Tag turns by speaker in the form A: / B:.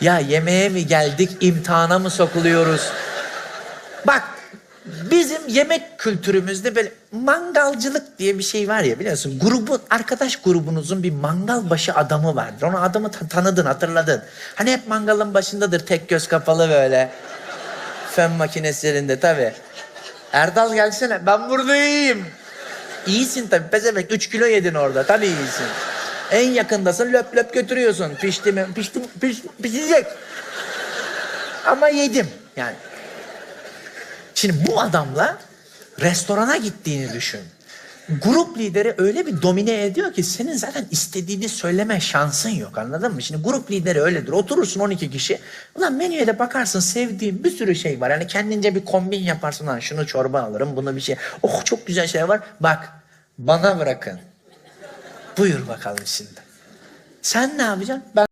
A: Ya yemeğe mi geldik, imtihana mı sokuluyoruz? Bak bizim yemek kültürümüzde böyle mangalcılık diye bir şey var ya biliyorsun. Grubun, arkadaş grubunuzun bir mangal başı adamı vardır. Onu adamı ta- tanıdın, hatırladın. Hani hep mangalın başındadır tek göz kapalı böyle. Fön makineslerinde tabii. Erdal gelsene ben burada iyiyim. İyisin tabii pezevenk 3 kilo yedin orada tabii iyisin. En yakındasın löp löp götürüyorsun. Pişti mi? Pişti, piş, pişecek. Ama yedim yani. Şimdi bu adamla restorana gittiğini düşün. Grup lideri öyle bir domine ediyor ki senin zaten istediğini söyleme şansın yok anladın mı? Şimdi grup lideri öyledir. Oturursun 12 kişi. Ulan menüye de bakarsın sevdiğin bir sürü şey var. Yani kendince bir kombin yaparsın. Lan şunu çorba alırım bunu bir şey. Oh çok güzel şey var. Bak bana bırakın. Buyur bakalım şimdi. Sen ne yapacaksın? Ben